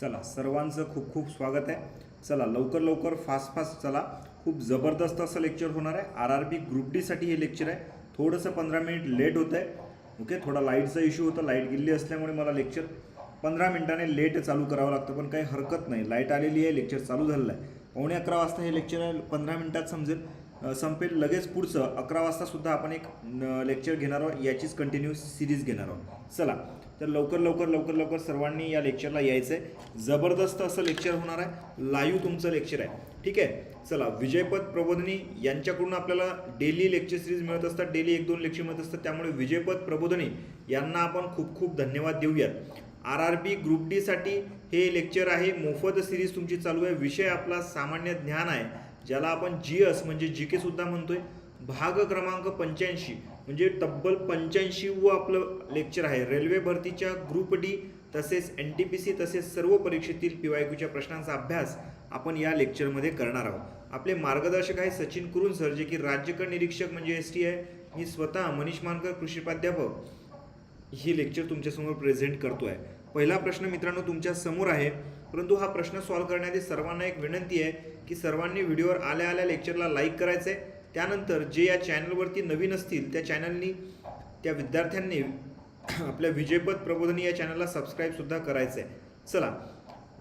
चला सर्वांचं खूप खूप स्वागत आहे. चला लवकर लवकर फास्ट फास्ट चला. खूप जबरदस्त असं लेक्चर होणार आहे. आर आर बी ग्रुप डीसाठी हे लेक्चर आहे. थोडंसं पंधरा मिनिट लेट होतं आहे ओके थोडा लाईटचा इश्यू होता. लाइट गेली असल्यामुळे मला लेक्चर पंधरा मिनिटाने लेट चालू करावं लागतं पण काही हरकत नाही. लाइट आलेली आहे लेक्चर चालू झालेलं आहे. पावणे अकरा वाजता हे लेक्चर आहे. पंधरा मिनिटात समजेल. संपेल. लगेच पुढचं अकरा वाजतासुद्धा आपण एक लेक्चर घेणार आहोत. याचीच कंटिन्यू सिरीज घेणार आहोत. चला. तर लवकर लवकर लवकर लवकर सर्वांनी या लेक्चरला यायचं आहे जबरदस्त असं लेक्चर होणार आहे. लाईव्ह तुमचं लेक्चर आहे. ठीक आहे? चला विजयपद प्रबोधनी यांच्याकडून आपल्याला डेली लेक्चर सिरीज मिळत असतात. डेली एक दोन लेक्चर मिळत असतात. त्यामुळे विजयपद प्रबोधनी यांना आपण खूप खूप धन्यवाद देऊयात. आर आर बी ग्रुप डीसाठी हे लेक्चर आहे. मोफत सिरीज तुमची चालू आहे. विषय आपला सामान्य ज्ञान आहे. ज्याला आपण जी एस म्हणजे जी के सुद्धा म्हणतोय. भाग क्रमांक पंच्याऐंशी म्हणजे तब्बल पंच्याऐंशी व आपलं लेक्चर आहे. रेल्वे भरतीच्या ग्रुप डी तसेच एन टी पी सी तसेच सर्व परीक्षेतील पी वाय क्यूच्या प्रश्नांचा अभ्यास आपण या लेक्चरमध्ये करणार आहोत. आपले मार्गदर्शक आहे सचिन कुरुन सर जे की राज्यकर निरीक्षक म्हणजे एस टी आहे. मी स्वतः मनीष मानकर कृषी प्राध्यापक ही लेक्चर तुमच्यासमोर प्रेझेंट करतो आहे पहिला प्रश्न मित्रांनो तुमच्यासमोर आहे. परंतु हा प्रश्न सॉल्व्ह करण्याआधी सर्वांना एक विनंती आहे की सर्वांनी व्हिडिओवर आल्या आल्या लेक्चरला लाईक करायचं आहे त्यानंतर जे या चॅनलवरती नवीन असतील त्या चॅनलनी त्या विद्यार्थ्यांनी आपल्या विजयपद प्रबोधनी या चॅनलला सबस्क्राईबसुद्धा करायचं आहे चला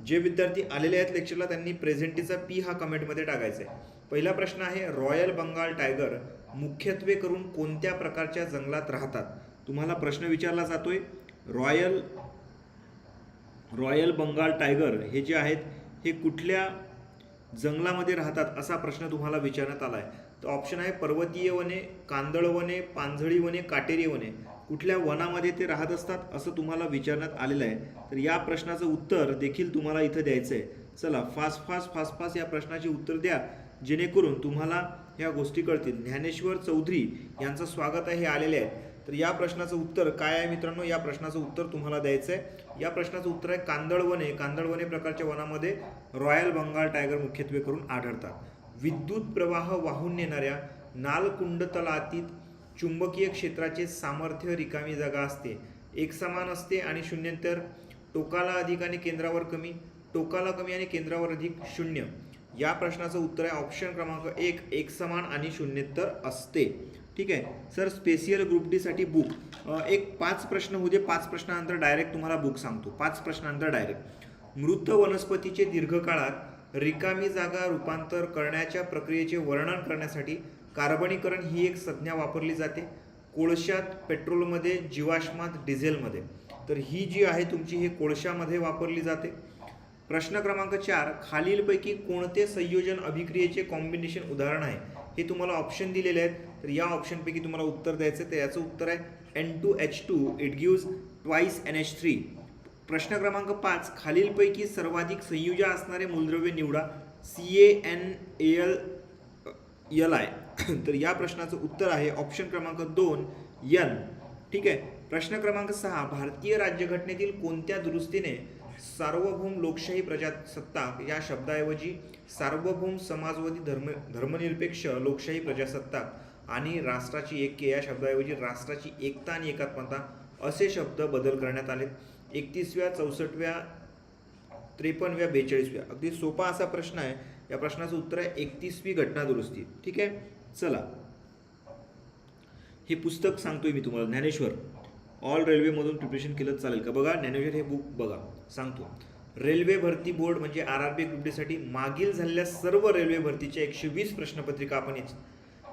जे विद्यार्थी आलेले आहेत लेक्चरला त्यांनी प्रेझेंटीचा पी हा कमेंटमध्ये टाकायचा आहे पहिला प्रश्न आहे रॉयल बंगाल टायगर मुख्यत्वे करून कोणत्या प्रकारच्या जंगलात राहतात? तुम्हाला प्रश्न विचारला जातोय. रॉयल रॉयल बंगाल टायगर हे जे आहेत हे कुठल्या जंगलामध्ये राहतात असा प्रश्न तुम्हाला विचारण्यात आला आहे तर ऑप्शन आहे पर्वतीय वने कांदळ वने पांझळी वने काटेरी वने. कुठल्या वनामध्ये ते राहत असतात असं तुम्हाला विचारण्यात आलेलं आहे. तर या प्रश्नाचं उत्तर देखील तुम्हाला इथं द्यायचं आहे चला फास्ट फास्ट फास्ट फास्ट या प्रश्नाचे उत्तर द्या. जेणेकरून तुम्हाला ह्या गोष्टी कळतील. ज्ञानेश्वर चौधरी यांचं स्वागत आहे हे आलेले आहे तर या प्रश्नाचं उत्तर काय आहे मित्रांनो? या प्रश्नाचं उत्तर तुम्हाला द्यायचं आहे या प्रश्नाचं उत्तर आहे कांदळवने कांदळवने प्रकारच्या वनामध्ये रॉयल बंगाल टायगर मुख्यत्वे करून आढळतात. विद्युत प्रवाह वाहून नेणाऱ्या नालकुंड तलातीत चुंबकीय क्षेत्राचे सामर्थ्य रिकामी जागा असते. एकसमान असते आणि शून्यंतर. टोकाला अधिक आणि केंद्रावर कमी. टोकाला कमी आणि केंद्रावर अधिक शून्य. या प्रश्नाचं उत्तर आहे ऑप्शन क्रमांक एक एकसमान आणि शून्यत्तर असते. ठीक आहे? सर स्पेसियल ग्रुप डीसाठी बुक एक पाच प्रश्न होऊ दे. पाच प्रश्नानंतर डायरेक्ट तुम्हाला बुक सांगतो. पाच प्रश्नानंतर डायरेक्ट मृत वनस्पतीचे दीर्घकाळात रिकामी जागा रूपांतर करण्याच्या प्रक्रियेचे वर्णन करण्यासाठी कार्बनीकरण ही एक संज्ञा वापरली जाते. कोळशात पेट्रोलमध्ये जीवाश्मात डिझेलमध्ये. तर ही जी आहे तुमची हे कोळशामध्ये वापरली जाते. प्रश्न क्रमांक चार खालीलपैकी कोणते संयोजन अभिक्रियेचे कॉम्बिनेशन उदाहरण आहे? हे तुम्हाला ऑप्शन दिलेले आहेत. तर या ऑप्शनपैकी तुम्हाला उत्तर द्यायचं आहे. तर याचं उत्तर आहे N two H two it gives twice N H three प्रश्न क्रमांक पाच खालीलपैकी सर्वाधिक संयुजा असणारे मूलद्रव्य निवडा. C A N L L I तर या प्रश्नाचं उत्तर आहे ऑप्शन क्रमांक दोन यन ठीक आहे? प्रश्न क्रमांक सहा भारतीय राज्यघटनेतील कोणत्या दुरुस्तीने सार्वभौम लोकशाही प्रजासत्ताक या शब्दाऐवजी सार्वभौम समाजवादी धर्म धर्मनिरपेक्ष लोकशाही प्रजासत्ताक आणि राष्ट्राची ऐक्य या शब्दाऐवजी राष्ट्राची एकता आणि एकात्मता असे शब्द बदल करण्यात आले एकतीसव्या चौसष्टव्या त्रेपन्नव्या बेचाळीसव्या. अगदी सोपा असा प्रश्न आहे. या प्रश्नाचं उत्तर आहे एकतीसवी घटना दुरुस्ती. ठीक आहे? चला. हे पुस्तक सांगतोय मी तुम्हाला. ज्ञानेश्वर. ऑल रेल्वेमधून प्रिपरेशन केलं चालेल का? बघा ज्ञानेश्वर हे बुक बघा. सांगतो. रेल्वे भरती बोर्ड म्हणजे आर आर बी ग्रुप डीसाठी मागील झालेल्या सर्व रेल्वे भरतीच्या एकशे वीस प्रश्नपत्रिका आपण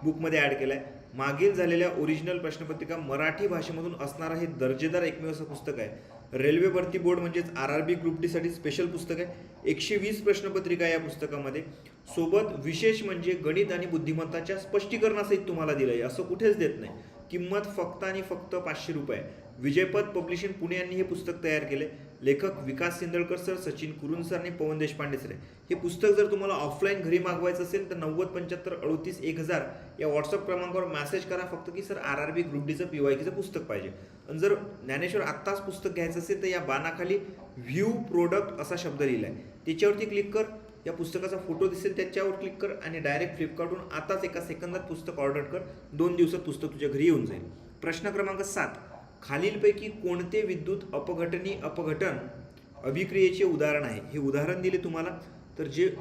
बुकमध्ये ॲड केलं आहे मागील झालेल्या ओरिजिनल प्रश्नपत्रिका मराठी भाषेमधून असणारं हे दर्जेदार एकमेव असं पुस्तक आहे. रेल्वे भरती बोर्ड म्हणजेच आर आर बी ग्रुप डीसाठी स्पेशल पुस्तक आहे. एकशे वीस प्रश्नपत्रिका या पुस्तकामध्ये. सोबत विशेष म्हणजे गणित आणि बुद्धिमत्ताच्या स्पष्टीकरणासहित तुम्हाला दिलं आहे असं कुठेच देत नाही. किंमत फक्त आणि फक्त पाचशे रुपये विजयपद पब्लिशिंग पुणे यांनी हे पुस्तक तयार केले लेखक विकास सिंदळकर सर सचिन कुरुन सर आणि पवन देशपांडे सर हे पुस्तक जर तुम्हाला ऑफलाईन घरी मागवायचं असेल तर नव्वद पंच्याहत्तर अडतीस एक हजार या व्हॉट्सअप क्रमांकावर मॅसेज करा फक्त की sir R R B group डीचं P Y कीचं पुस्तक पाहिजे. आणि जर ज्ञानेश्वर आत्ताच पुस्तक घ्यायचं असेल तर या बाणाखाली व्ह्यू प्रोडक्ट असा शब्द लिहिला आहे त्याच्यावरती क्लिक कर या पुस्तकाचा फोटो दिसेल त्याच्यावर क्लिक कर आणि डायरेक्ट फ्लिपकार्टहून आताच एका सेकंदात पुस्तक ऑर्डर कर. दोन दिवसात पुस्तक तुझ्या घरी येऊन जाईल. प्रश्न क्रमांक सात. खालीलपैकी कोणते विद्युत अपघटनी अपघटन अभिक्रियेचे उदाहरण आहे? हे उदाहरण दिले तुम्हाला. तर जे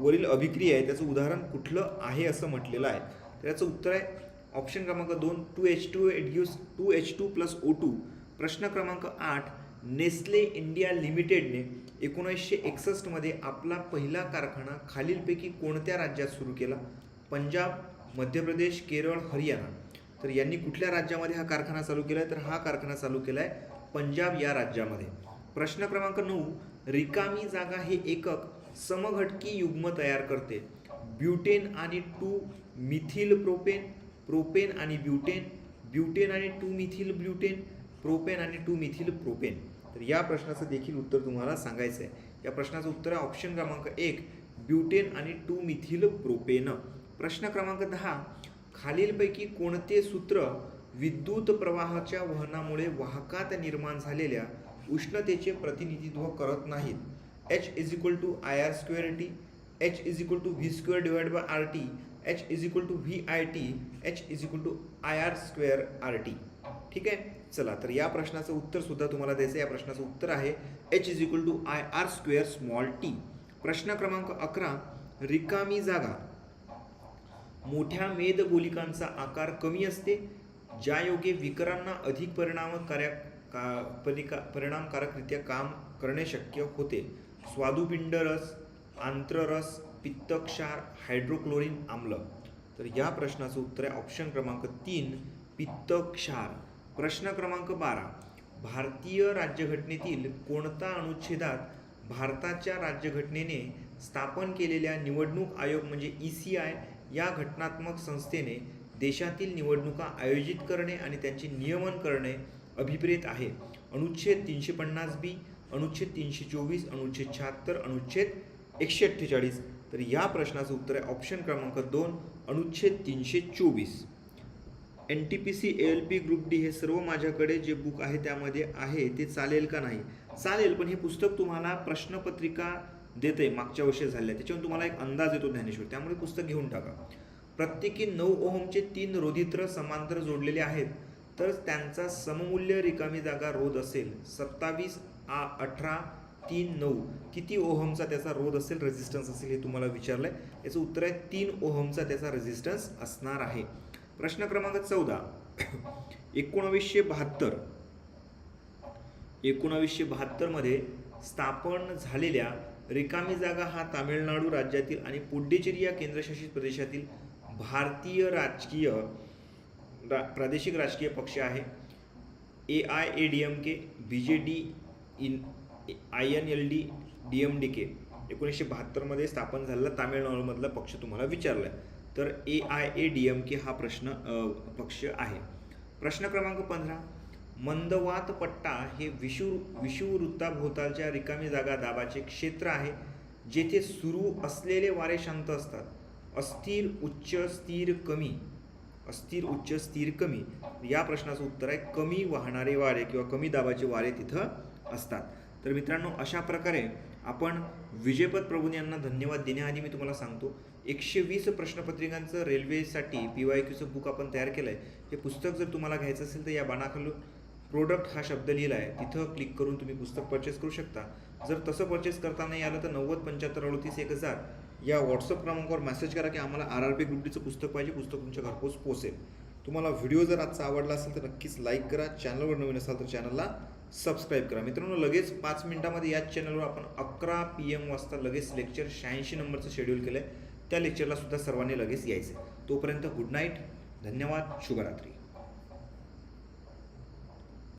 वरील अभिक्रिया आहे त्याचं उदाहरण कुठलं आहे असं म्हटलेलं आहे. तर याचं उत्तर आहे ऑप्शन क्रमांक दोन two H two it gives two H two plus O two प्रश्न क्रमांक आठ नेस्ले इंडिया लिमिटेडने एकोणीसशे एकसष्टमध्ये आपला पहिला कारखाना खालीलपैकी कोणत्या राज्यात सुरू केला? पंजाब मध्य प्रदेश केरळ हरियाणा. तर यांनी कुठल्या राज्यामध्ये हा कारखाना चालू केला आहे तर हा कारखाना चालू केला आहे पंजाब या राज्यामध्ये. प्रश्न क्रमांक नऊ रिकामी जागा हे एकक समघटकी युग्म तयार करते. ब्युटेन आणि टू मिथिल प्रोपेन प्रोपेन आणि ब्युटेन ब्युटेन आणि टू मिथिल ब्युटेन प्रोपेन आणि टू मिथिल प्रोपेन. तर या प्रश्नाचं देखील उत्तर तुम्हाला सांगायचं आहे या प्रश्नाचं उत्तर आहे ऑप्शन क्रमांक एक ब्युटेन आणि टू मिथिल प्रोपेन. प्रश्न क्रमांक दहा खालीलपैकी कोणते सूत्र विद्युत प्रवाहाच्या वहनामुळे वाहकात निर्माण झालेल्या उष्णतेचे प्रतिनिधित्व करत नाहीत? H is equal to I R square T H is equal to V square divide by R T H is equal to V I T H is equal to I R square R T ठीक आहे? चला तर या प्रश्नाचं उत्तर सुद्धा तुम्हाला द्यायचं आहे. या प्रश्नाचं उत्तर आहे H is equal to I R square small T प्रश्न क्रमांक अकरा रिकामी जागा. मोठ्या मेदगोलिकांचा आकार कमी असते ज्यायोगे विकरांना अधिक परिणामकार्या का परिका परिणामकारकरित्या काम करणे शक्य होते. स्वादुपिंड रस आंत्ररस पित्तक्षार हायड्रोक्लोरिन आम्ल. तर या प्रश्नाचं उत्तर आहे ऑप्शन क्रमांक तीन पित्तक्षार. प्रश्न क्रमांक बारा. भारतीय राज्यघटनेतील कोणता अनुच्छेदात भारताच्या राज्यघटनेने स्थापन केलेल्या निवडणूक आयोग म्हणजे ई सी आय या घटनात्मक संस्थेने देशातील निवडणुका आयोजित करणे आणि त्यांचे नियमन करणे अभिप्रेत आहे. अनुच्छेद तीनशे पन्नास बी अनुच्छेद तीनशे चोवीस अनुच्छेद शहात्तर अनुच्छेद एकशे अठ्ठेचाळीस. तर या प्रश्नाचं उत्तर आहे ऑप्शन क्रमांक दोन अनुच्छेद तीनशे चोवीस. N T P C L P group D हे सर्व माझ्याकडे जे बुक आहे त्यामध्ये आहे ते चालेल का नाही? चालेल पण हे पुस्तक तुम्हाला प्रश्नपत्रिका देते मागच्या वर्षी झालेल्या त्याच्यावर तुम्हाला एक अंदाज येतो ज्ञानेश्वर. त्यामुळे पुस्तक घेऊन टाका. प्रत्येकी नऊ ओहमचे तीन रोधित्र समांतर जोडलेले आहेत. तर त्यांचा सममूल्य रिकामी जागा रोध असेल सत्तावीस आ अठरा तीन नऊ. किती ओहमचा त्याचा रोध असेल? रेझिस्टन्स असेल हे तुम्हाला विचारलंय. याचं उत्तर आहे तीन ओहमचा त्याचा रेझिस्टन्स असणार आहे. प्रश्न क्रमांक चौदा. एकोणावीसशे बहात्तर. एकोणावीसशे बहात्तरमध्ये स्थापन झालेल्या रिकामी जागा हा तामिळनाडू राज्यातील आणि पुड्डेचेरी या केंद्रशासित प्रदेशातील भारतीय राजकीय रा प्रादेशिक राजकीय पक्ष आहे. A I A D M K B J D in I N L D D M D K एकोणीसशे बहात्तरमध्ये स्थापन झालेला तामिळनाडूमधला पक्ष तुम्हाला विचारला आहे तर A I A D M K हा प्रश्न पक्ष आहे. प्रश्न क्रमांक पंधरा. मंदवात पट्टा हे विषुव विषुववृत्ताभोवतालच्या रिकामी जागा दाबाचे क्षेत्र आहे जेथे सुरू असलेले वारे शांत असतात. अस्थिर उच्च स्थिर कमी. अस्थिर उच्च स्थिर कमी. या प्रश्नाचं उत्तर आहे कमी वाहणारे वारे किंवा कमी दाबाचे वारे तिथं असतात. तर मित्रांनो अशा प्रकारे आपण विजयपद प्रभून यांना धन्यवाद देण्याआधी मी तुम्हाला सांगतो एकशे वीस प्रश्नपत्रिकांचं रेल्वेसाठी पी वाय क्यूचं बुक आपण तयार केलं आहे हे पुस्तक जर तुम्हाला घ्यायचं असेल तर या बाणाखालून प्रोडक्ट हा शब्द लिहिला आहे तिथं क्लिक करून तुम्ही पुस्तक परचेस करू शकता. जर तसं परचेस करता नाही आलं तर नव्वद पंच्याहत्तर अडतीस एक हजार या व्हॉट्सअप क्रमांकावर मेसेज करा की आम्हाला आर आर पी ग्रुपडीचं पुस्तक पाहिजे पुस्तक तुमच्या घरपोच पोहोचेल. तुम्हाला व्हिडिओ जर आजचा आवडला असेल तर नक्कीच लाईक करा. चॅनलवर नवीन असाल तर चॅनलला सबस्क्राईब करा. मित्रांनो लगेच पाच मिनिटामध्ये याच चॅनलवर आपण अकरा पी एम वाजता लगेच लेक्चर शहाऐंशी नंबरचं शेड्यूल केलं आहे त्या लेक्चरला सुद्धा सर्वांनी लगेच यायचं तोपर्यंत गुड नाईट धन्यवाद. शुभरात्री.